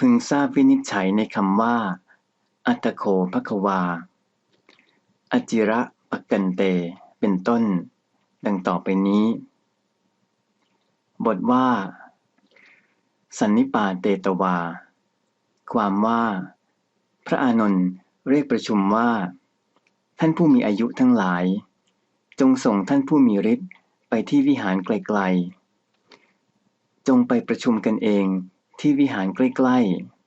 พึงทราบวินิจฉัยในคำว่า อัตโคภควา อจิระปักกันเต เป็นต้น ดังต่อไปนี้ บทว่า สันนิปาเตตวา ความว่า พระอานนท์เรียกประชุมว่า ท่านผู้มีอายุทั้งหลาย จงส่งท่านผู้มีฤทธิ์ไปที่วิหารไกลๆ จงไปประชุมกันเอง ที่วิหารใกล้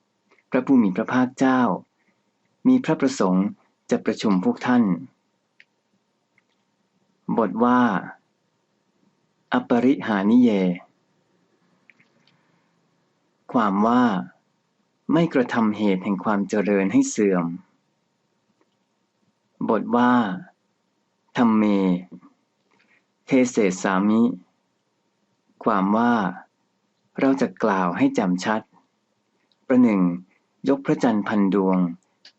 ๆ พระผู้มีพระภาคเจ้า มีพระประสงค์จะประชุมพวกท่าน บทว่า อปริหานิเย ความว่าไม่กระทำเหตุแห่งความเจริญให้เสื่อม บทว่าธรรมเม เทเสสามิ ความว่า เราจะกล่าวให้จำชัด ประหนึ่ง ยกพระจันทร์พันดวง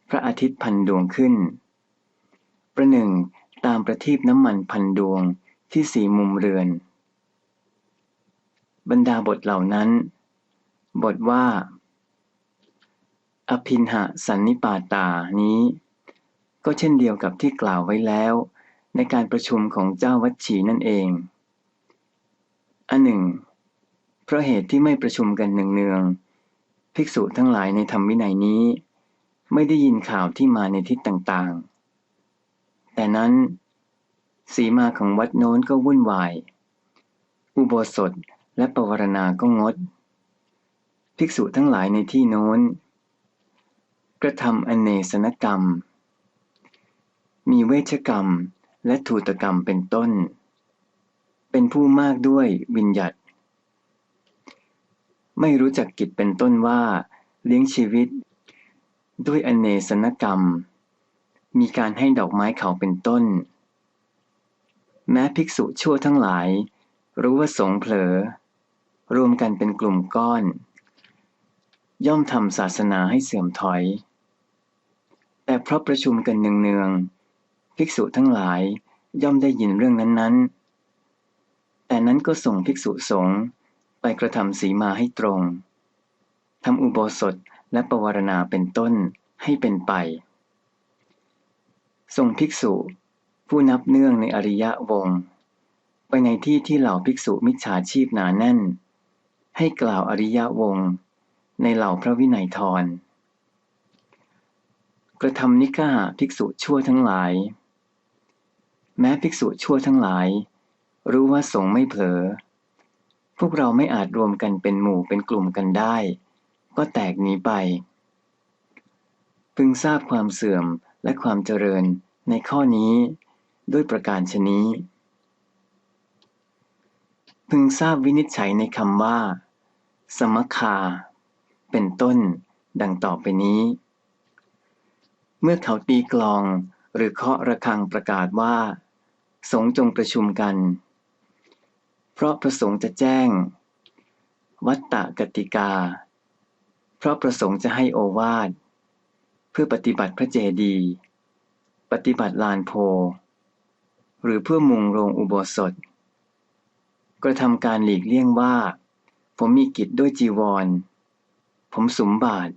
พระอาทิตย์พันดวงขึ้น ประหนึ่ง ตามประทีปน้ำมันพันดวงที่สีมุมเรือน บรรดาบทเหล่านั้น บทว่า อภินหะสันนิปาตานี้ ก็เช่นเดียวกับที่กล่าวไว้แล้ว ในการประชุมของเจ้าวัดฉีนั่นเอง อันหนึ่ง ราะเหตุที่ไม่ประชุมกันเนืองๆภิกษุทั้งหลายในธรรมวินัยนี้ ไม่ได้ยินข่าวที่มาในทิศต่างๆ แต่นั้น สีมาของวัดโน้นก็วุ่นวาย อุโบสถและปวารณาก็งด ภิกษุทั้งหลายในที่โน้น กระทำอเนสนกรรม มีเวชกรรมและถูตกรรมเป็นต้น เป็นผู้มากด้วยวิญญัต ไม่รู้จักกิจเป็นต้นว่า เลี้ยงชีวิต ด้วยอเนสนกรรม มีการให้ดอกไม้เขาเป็นต้น แม้ภิกษุชั่วทั้งหลาย รู้ว่าสงเผลอ รวมกันเป็นกลุ่มก้อน ย่อมทำศาสนาให้เสื่อมถอย แต่เพราะประชุมกันเนืองๆภิกษุทั้งหลายย่อมได้ยินเรื่องนั้นๆ แต่นั้นก็ส่งภิกษุสงฆ์ ไปกระทำสีมาให้ตรงทำอุโบสถและปวารณาเป็นต้นให้เป็นไปส่งภิกษุ ผู้นับเนื่องในอริยวง ไปในที่ที่เหล่าภิกษุมิจฉาชีพหนาแน่น ให้กล่าวอริยวง ในเหล่าพระวินัยทร กระทำนิฆหะภิกษุชั่วทั้งหลาย แม้ภิกษุชั่วทั้งหลาย รู้ว่าสงไม่เผลอ พวกเราไม่อาจรวมกันเป็นหมู่เป็นกลุ่มกันได้ ก็แตกหนีไป พึงทราบความเสื่อมและความเจริญในข้อนี้ ด้วยประการชนี้ พึงทราบวินิจฉัยในคำว่า สมคา เป็นต้น ดังต่อไปนี้ เมื่อเขาตีกลองหรือเคาะระฆังประกาศว่า สงจงประชุมกัน เพราะประสงค์จะแจ้ง วัตตะกติกา เพราะประสงค์จะให้โอวาท เพื่อปฏิบัติพระเจดี ปฏิบัติลานโพ หรือเพื่อมุงโรงอุโบสถ กระทำการหลีกเลี่ยงว่า ผมมีกิจด้วยจีวร ผมสมบาท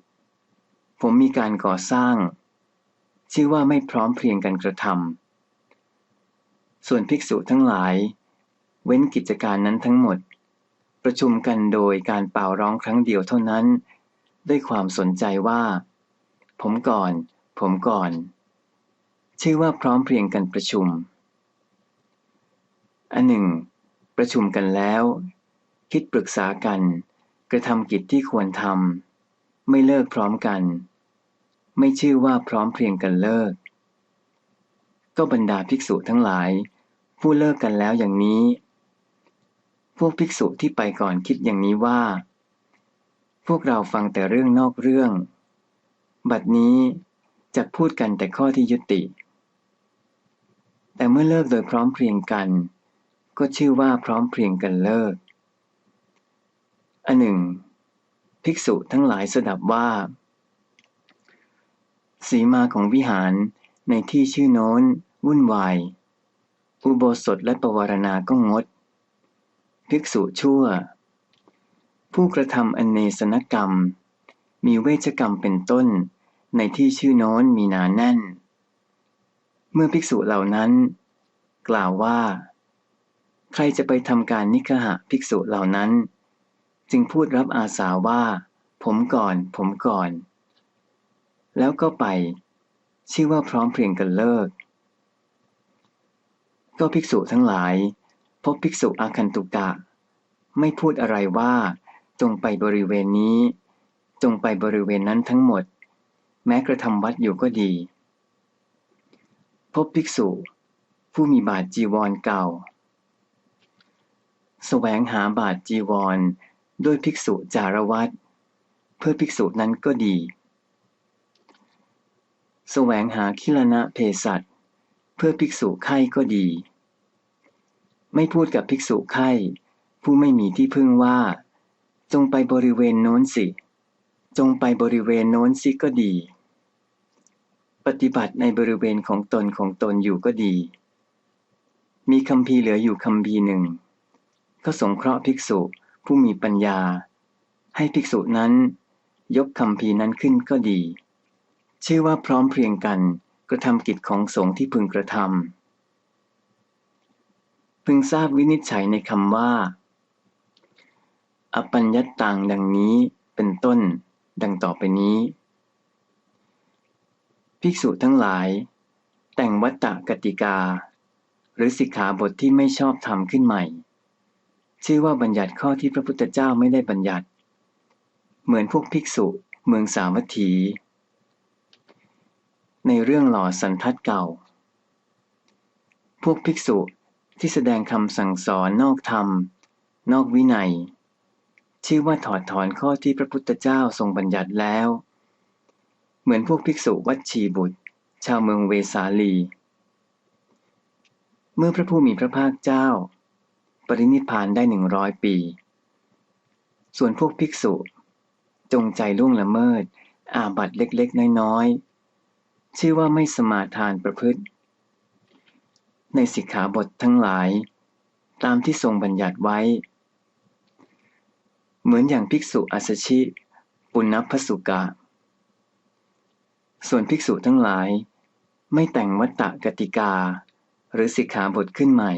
ผมมีการก่อสร้าง ชื่อว่าไม่พร้อมเพรียงกันกระทำส่วนภิกษุทั้งหลาย เว้นกิจการนั้นทั้งหมด ประชุมกันโดยการเป่าร้องครั้งเดียวเท่านั้น ด้วยความสนใจว่า ผมก่อน ผมก่อน ชื่อว่าพร้อมเพรียงกันประชุม อันหนึ่ง ประชุมกันแล้ว คิดปรึกษากัน กระทำกิจที่ควรทำไม่เลิกพร้อมกัน ไม่ชื่อว่าพร้อมเพรียงกันเลิก ก็บรรดาภิกษุทั้งหลาย ผู้เลิกกันแล้วอย่างนี้ พวกภิกษุที่ไปก่อนคิดอย่างนี้ว่า พวกเราฟังแต่เรื่องนอกเรื่อง บัดนี้จะพูดกันแต่ข้อที่ยุติ แต่เมื่อเลิกโดยพร้อมเพรียงกัน ก็ชื่อว่าพร้อมเพรียงกันเลิก อันหนึ่ง ภิกษุทั้งหลายสดับว่า สีมาของวิหารในที่ชื่อโน้น วุ่นวาย อุโบสถและปวารณาก็งด ภิกษุชั่ว ผู้กระทำอเนสนกรรม มีเวชกรรมเป็นต้น ในที่ชื่อโน้นมีหนาแน่น เมื่อภิกษุเหล่านั้น กล่าวว่า ใครจะไปทำการนิคหะภิกษุเหล่านั้น จึงพูดรับอาสาว่า ผมก่อน ผมก่อน แล้วก็ไป ชื่อว่าพร้อมเพรียงกันเลิก ก็ภิกษุทั้งหลาย พบภิกษุอาคันตุกะ ไม่พูดอะไรว่า จงไปบริเวณนี้ จงไปบริเวณนั้นทั้งหมด แม้กระทำวัดอยู่ก็ดี พบภิกษุ ผู้มีบาทจีวรเก่าแสวงหาบาทจีวรด้วยภิกษุจารวัตเพื่อภิกษุนั้นก็ดีแสวงหาคิลนะเพสัตเพื่อภิกษุไข้ก็ดี ไม่พูดกับภิกษุไข้ ผู้ไม่มีที่พึ่งว่า จงไปบริเวณโน้นสิ จงไปบริเวณโน้นสิก็ดี ปฏิบัติในบริเวณของตนของตนอยู่ก็ดี มีคำพีเหลืออยู่คำพีหนึ่ง ก็สงเคราะห์ภิกษุผู้มีปัญญา ให้ภิกษุนั้น ยกคำพีนั้นขึ้นก็ดี ชื่อว่าพร้อมเพรียงกันกระทำกิจของสงฆ์ที่พึงกระทำ พึงทราบวินิจฉัยในคำว่า อปัญญตังดังนี้เป็นต้น ดังต่อไปนี้ ภิกษุทั้งหลาย แต่งวัตตะกติกา หรือสิกขาบทที่ไม่ชอบทำขึ้นใหม่ ชื่อว่าบัญญัติข้อที่พระพุทธเจ้าไม่ได้บัญญัติ เหมือนพวกภิกษุเมืองสาวัตถี ในเรื่องหล่อสันทัดเก่า พวกภิกษุ ที่แสดงคำสั่งสอนนอกธรรม นอกวินัย ชื่อว่าถอดถอนข้อที่พระพุทธเจ้าทรงบัญญัติแล้ว เหมือนพวกภิกษุวัดชีบุตร ชาวเมืองเวสาลี เมื่อพระผู้มีพระภาคเจ้า ปรินิพานได้หนึ่งร้อยปี ส่วนพวกภิกษุจงใจล่วงละเมิด อาบัตเล็กๆ น้อยๆ ชื่อว่าไม่สมาทานประพฤติ ในสิกขาบททั้งหลาย ตามที่ทรงบัญญัติไว้ เหมือนอย่างภิกษุอัสชิ ปุณณพสุกะ ส่วนภิกษุทั้งหลาย ไม่แต่งวัตตะกติกา หรือสิกขาบทขึ้นใหม่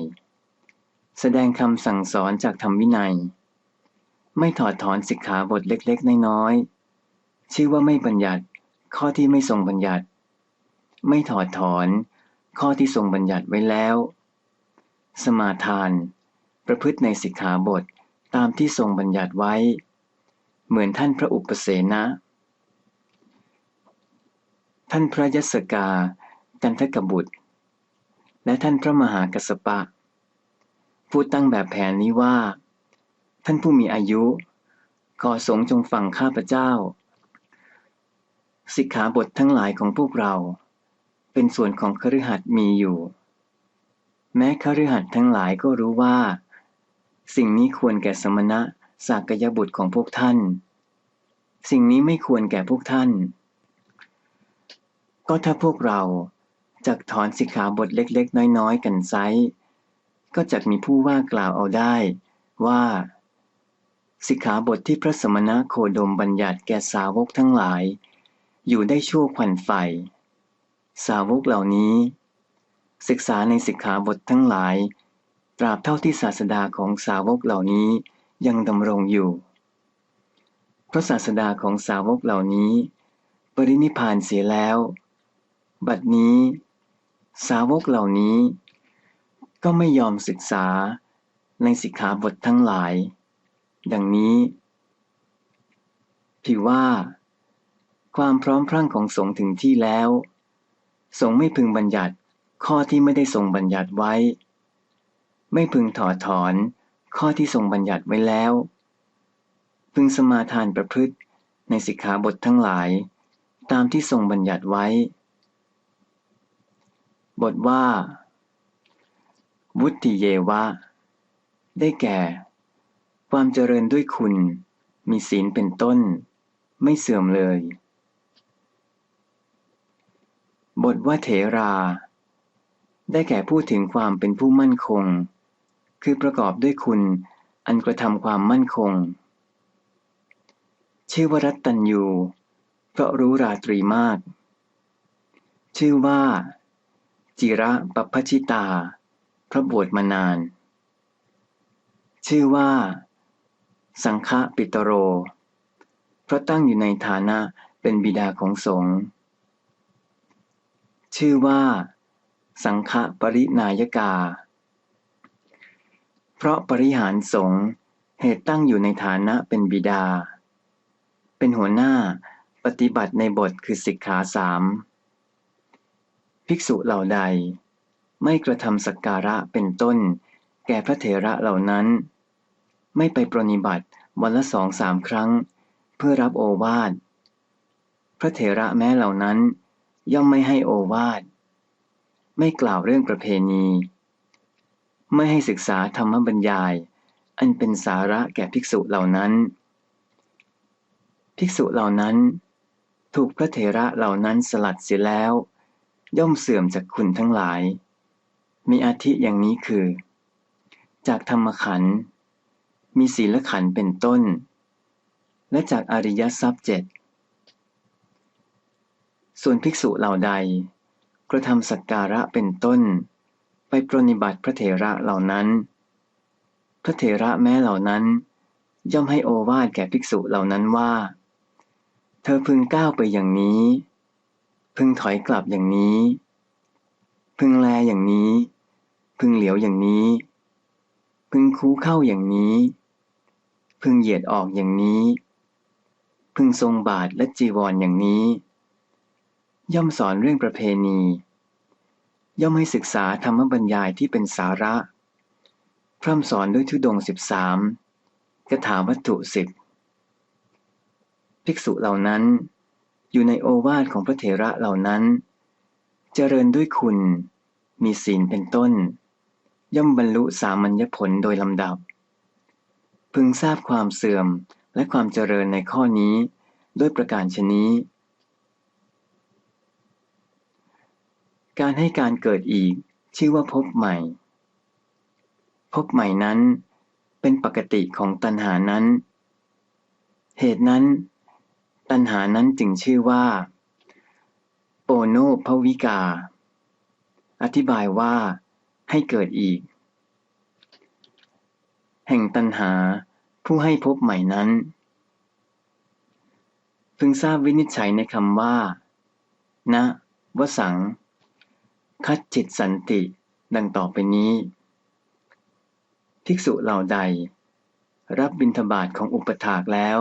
แสดงคำสั่งสอนจากธรรมวินัย ไม่ถอดถอนสิกขาบทเล็กๆ น้อยๆชื่อว่าไม่บัญญัติข้อที่ไม่ทรงบัญญัติ ไม่ถอดถอน ข้อที่ทรงบัญญัติไว้แล้ว สมาทาน ประพฤติในสิกขาบทตามที่ทรงบัญญัติไว้ เหมือนท่านพระอุปเสนะ ท่านพระยศกา กันทกบุตร และท่านพระมหากัสปะ ผู้ตั้งแบบแผนนี้ว่า ท่านผู้มีอายุ ขอสงฆ์จงฟังข้าพเจ้า สิกขาบททั้งหลายของพวกเรา เป็นส่วนของคฤหัสถ์มีอยู่ แม้คฤหัสถ์ทั้งหลายก็รู้ว่า สิ่งนี้ควรแก่สมณะสากยบุตรของพวกท่าน สิ่งนี้ไม่ควรแก่พวกท่าน ก็ถ้าพวกเราจักถอนสิกขาบทเล็กๆ น้อยๆ กันไซก็จักมีผู้ว่ากล่าวเอาได้ว่า สิกขาบทที่พระสมณะโคดมบัญญัติแก่สาวกทั้งหลาย อยู่ได้ชั่วขวัญไฟ สาวกเหล่านี้ ศึกษาในสิกขาบททั้งหลาย ตราบเท่าที่ศาสดาของสาวกเหล่านี้ยังดำรงอยู่ เพราะศาสดาของสาวกเหล่านี้ ปรินิพานเสียแล้ว บัดนี้ สาวกเหล่านี้ ก็ไม่ยอมศึกษาในสิกขาบททั้งหลาย ดังนี้พี่ว่า ความพร้อมพรั่งของสงฆ์ถึงที่แล้ว สงไม่พึงบัญญัติ ข้อที่ไม่ได้ทรงบัญญัติไว้ ไม่พึงถอดถอน ข้อที่ทรงบัญญัติไว้แล้ว พึงสมาทานประพฤติในสิกขาบททั้งหลาย ตามที่ทรงบัญญัติไว้ บทว่า วุติเยวะ ได้แก่ ความเจริญด้วยคุณ มีศีลเป็นต้น ไม่เสื่อมเลย บทว่าเถรา ได้แก่พูดถึงความเป็นผู้มั่นคง คือประกอบด้วยคุณอันกระทำความมั่นคงชชื่อว่ารัตตัญยูเพราะรู้ราตรีมาก ชื่อว่า จิระปัพชิตา เพราะบวชมานาน ชื่อว่า สังฆปิตโร เพราะตั้งอยู่ในฐานะเป็นบิดาของสงฆ์ ชื่อว่า สังฆปรินายกา เพราะปริหารสงฆ์เหตุตั้งอยู่ในฐานะเป็นบิดา เป็นหัวหน้าปฏิบัติในบทคือสิกขาสามภิกษุเหล่าใด ไม่กระทำสักการะเป็นต้น แก่พระเถระเหล่านั้น ไม่ไปปรนิบัติวันละสองสามครั้ง เพื่อรับโอวาท พระเถระแม้เหล่านั้น ย่อมไม่ให้โอวาท ไม่กล่าวเรื่องประเพณี ไม่ให้ศึกษาธรรมบรรยาย อันเป็นสาระแก่ภิกษุเหล่านั้น ภิกษุเหล่านั้น ถูกพระเถระเหล่านั้นสลัดเสียแล้ว ย่อมเสื่อมจากคุณทั้งหลาย มีอาทิอย่างนี้คือ จากธรรมขันธ์มีศีลขันธ์เป็นต้น และจากอริยทรัพย์เจ็ด ส่วนภิกษุเหล่าใด กระทำสักการะเป็นต้น ไปปรนิบัติพระเถระเหล่านั้น พระเถระแม้เหล่านั้น ย่อมให้โอวาทแก่ภิกษุเหล่านั้นว่า เธอพึงก้าวไปอย่างนี้ พึงถอยกลับอย่างนี้ พึงแลอย่างนี้ พึงเหลียวอย่างนี้ พึงคูเข้าอย่างนี้ พึงเหยียดออกอย่างนี้ พึงทรงบาทและจีวรออย่างนี้ ย่อมสอนเรื่องประเพณี ย่อมให้ศึกษาธรรมบรรยายที่เป็นสาระ พร่ำสอนด้วยทุดงสิบสามกถาวัตถุสิบภิกษุเหล่านั้น อยู่ในโอวาทของพระเถระเหล่านั้น เจริญด้วยคุณ มีศีลเป็นต้น ย่อมบรรลุสามัญญผลโดยลำดับ พึงทราบความเสื่อมและความเจริญในข้อนี้ด้วยประการชนี้ การให้การเกิดอีก ชื่อว่าพบใหม่ พบใหม่นั้น เป็นปกติของตัณหานั้น เหตุนั้น ตัณหานั้นจึงชื่อว่า โอโนภวิกา อธิบายว่า ให้เกิดอีก แห่งตัณหาผู้ให้พบใหม่นั้นพึงทราบวินิจฉัยในคำว่า นะวสัง คัดจิตสันติ ดังต่อไปนี้ ภิกษุเหล่าใด รับบิณฑบาตของอุปถากแล้ว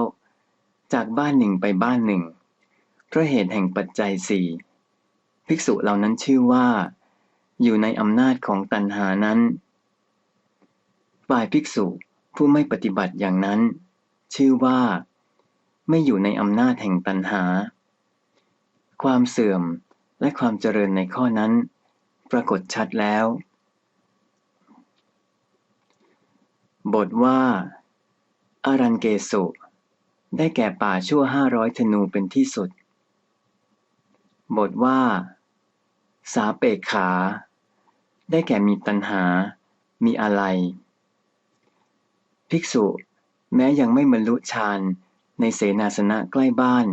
จากบ้านหนึ่งไปบ้านหนึ่งเพราะเหตุแห่งปัจจัยสี่ภิกษุเหล่านั้นชื่อว่า อยู่ในอำนาจของตัณหานั้นฝ่ายภิกษุผู้ไม่ปฏิบัติอย่างนั้น ชื่อว่า ไม่อยู่ในอำนาจแห่งตัณหา ความเสื่อมและความเจริญในข้อนั้น ปรากฏชัดแล้ว บทว่า อารันเกสุ ได้แก่ป่าชั่วห้าร้อยธนูเป็นที่สุด บทว่า สาเปกขา ได้แก่มีตัณหา มีอะไร ภิกษุ แม้ยังไม่บรรลุฌานในเสนาสนะใกล้บ้าน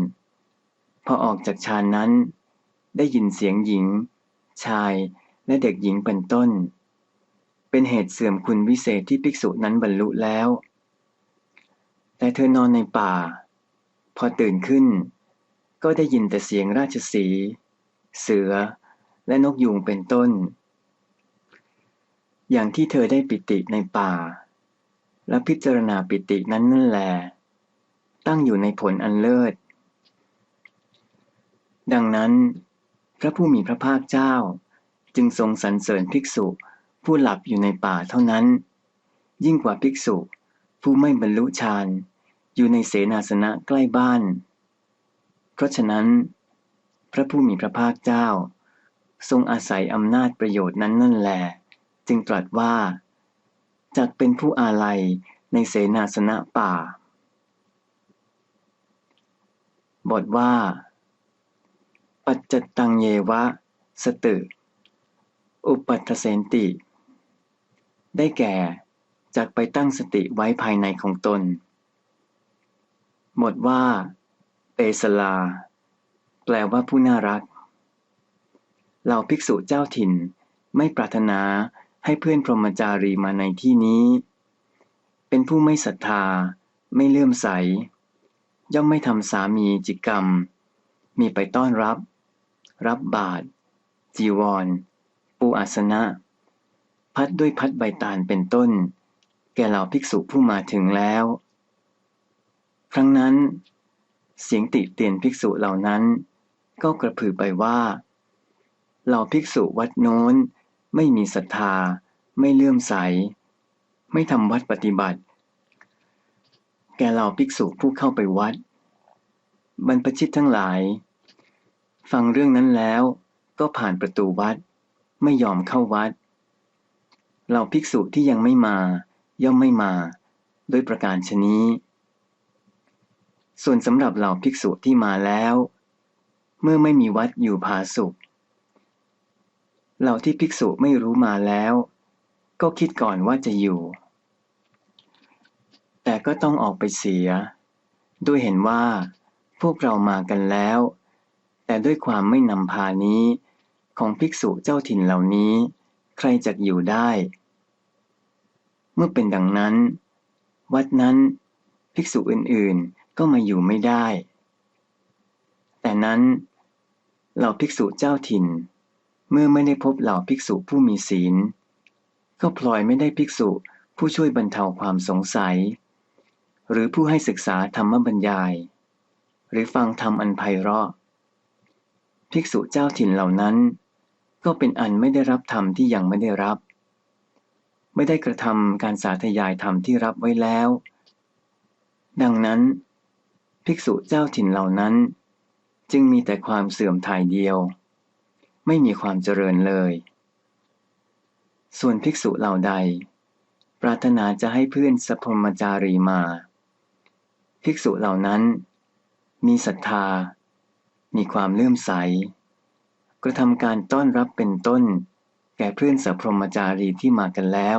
พอออกจากฌานนั้น ได้ยินเสียงหญิง ชาย และเด็กหญิงเป็นต้น เป็นเหตุเสื่อมคุณวิเศษที่ภิกษุนั้นบรรลุแล้ว แต่เธอนอนในป่า พอตื่นขึ้น ก็ได้ยินแต่เสียงราชสี เสือ และนกยูงเป็นต้น อย่างที่เธอได้ปิติในป่า และพิจารณาปิตินั้นนั่นแหลตั้งอยู่ในผลอันเลิศ ดังนั้น พระผู้มีพระภาคเจ้า จึงทรงสรรเสริญภิกษุผู้หลับอยู่ในป่าเท่านั้น ยิ่งกว่าภิกษุผู้ไม่บรรลุฌานอยู่ในเสนาสนะใกล้บ้าน เพราะฉะนั้น พระผู้มีพระภาคเจ้า ทรงอาศัยอำนาจประโยชน์นั้นนั่นแหลจึงตรัสว่าจากเป็นผู้อาลัยในเสนาสนะป่า บทว่า ปัจจตังเยวะ สตึ อุปัตเสนติ ได้แก่จากไปตั้งสติไว้ภายในของตน หมดว่า เปสลา แปลว่าผู้น่ารักเหล่าภิกษุเจ้าถิ่นไม่ปรารถนาให้เพื่อนพรหมจารีมาในที่นี้ เป็นผู้ไม่ศรัทธา ไม่เลื่อมใส ย่อมไม่ทำสามีจิกรรม มีไปต้อนรับ รับบาตรจีวร ปูอาสนะ พัดด้วยพัดใบตาลเป็นต้น แก่เหล่าภิกษุผู้มาถึงแล้ว ครั้งนั้น เสียงติเตียนภิกษุเหล่านั้น ก็กระพือไปว่า เหล่าภิกษุวัดโน้นไม่มีศรัทธา ไม่เลื่อมใส ไม่ทำวัดปฏิบัติ แก่เหล่าภิกษุผู้เข้าไปวัด บรรพชิตทั้งหลาย ฟังเรื่องนั้นแล้วก็ผ่านประตูวัด ไม่ยอมเข้าวัดเหล่าภิกษุที่ยังไม่มา ย่อมไม่มาโดยประการชนี้ ส่วนสำหรับเหล่าภิกษุที่มาแล้ว เมื่อไม่มีวัดอยู่ผาสุกเหล่าที่ภิกษุไม่รู้มาแล้ว ก็คิดก่อนว่าจะอยู่ แต่ก็ต้องออกไปเสีย ด้วยเห็นว่าพวกเรามากันแล้ว แต่ด้วยความไม่นำพานี้ ของภิกษุเจ้าถิ่นเหล่านี้ ใครจะอยู่ได้ เมื่อเป็นดังนั้น วัดนั้น ภิกษุอื่นๆก็มาอยู่ไม่ได้ แต่นั้นเหล่าภิกษุเจ้าถิ่น เมื่อไม่ได้พบเหล่าภิกษุผู้มีศีล ก็พลอยไม่ได้ภิกษุผู้ช่วยบรรเทาความสงสัย หรือผู้ให้ศึกษาธรรมบรรยาย หรือฟังธรรมอันไพเราะภิกษุเจ้าถิ่นเหล่านั้น ก็เป็นอันไม่ได้รับธรรมที่ยังไม่ได้รับ ไม่ได้กระทำการสาธยายธรรมที่รับไว้แล้ว ดังนั้น ภิกษุเจ้าถิ่นเหล่านั้น จึงมีแต่ความเสื่อมถ่ายเดียว ไม่มีความเจริญเลย ส่วนภิกษุเหล่าใด ปรารถนาจะให้เพื่อนสัพพมจารีมา ภิกษุเหล่านั้น มีศรัทธา มีความเลื่อมใส กระทำการต้อนรับเป็นต้น แก่เพื่อนสัพพมจารีที่มากันแล้ว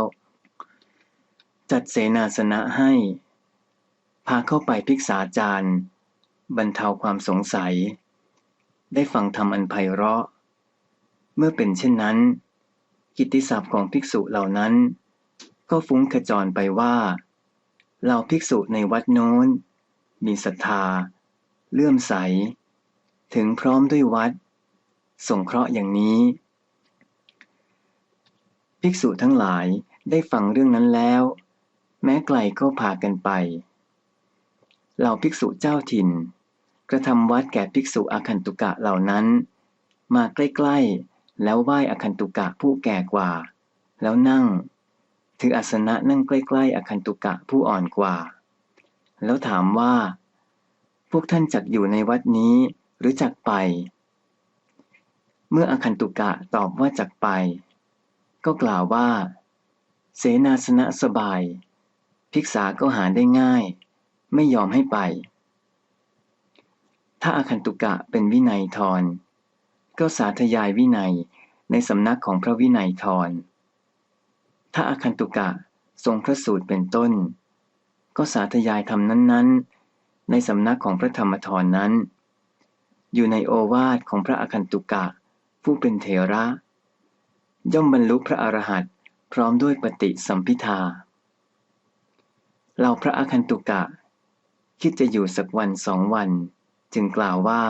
จัดเสนาสนะให้ พาเข้าไปพิกษาจารย์บรรเทาความสงสัย ได้ฟังธรรมอันไพเราะ เมื่อเป็นเช่นนั้น กิตติศัพท์ของภิกษุเหล่านั้น ก็ฟุ้งขจรไปว่าเหล่าภิกษุในวัดโน้น มีศรัทธา เลื่อมใส ถึงพร้อมด้วยวัด สงเคราะห์อย่างนี้ ภิกษุทั้งหลายได้ฟังเรื่องนั้นแล้ว แม้ไกลก็พากันไปเหล่าภิกษุเจ้าถิ่น กระทำวัดแก่ภิกษุอาคันตุกะเหล่านั้น มาใกล้ๆ แล้วไหว้อคันตุกะผู้แก่กว่า แล้วนั่ง ถืออาสนะนั่งใกล้ๆอคันตุกะผู้อ่อนกว่า แล้วถามว่า พวกท่านจักอยู่ในวัดนี้หรือจักไป เมื่ออคันตุกะตอบว่าจักไป ก็กล่าวว่า เสนาสนะสบาย ภิกษาก็หาได้ง่าย ไม่ยอมให้ไป ถ้าอาคันตุกะเป็นวินัยทร ก็สาธยายวินัยในสำนักของพระวินัยทร ถ้าอาคันตุกะทรงพระสูตรเป็นต้น ก็สาธยายธรรมนั้น ๆ ในสำนักของพระธรรมทรนั้น อยู่ในโอวาทของพระอาคันตุกะ ผู้เป็นเถระ ย่อมบรรลุพระอรหันต์พร้อมด้วยปฏิสัมพิทาเราพระอคันตุกะ คิดจะอยู่สักวันสองวัน จึงกล่าวว่า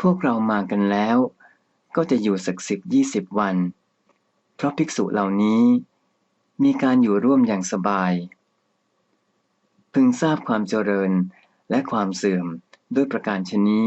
พวกเรามากันแล้ว ก็จะอยู่สักสิบยี่สิบวัน เพราะภิกษุเหล่านี้มีการอยู่ร่วมอย่างสบาย พึงทราบความเจริญและความเสื่อมด้วยประการชนี้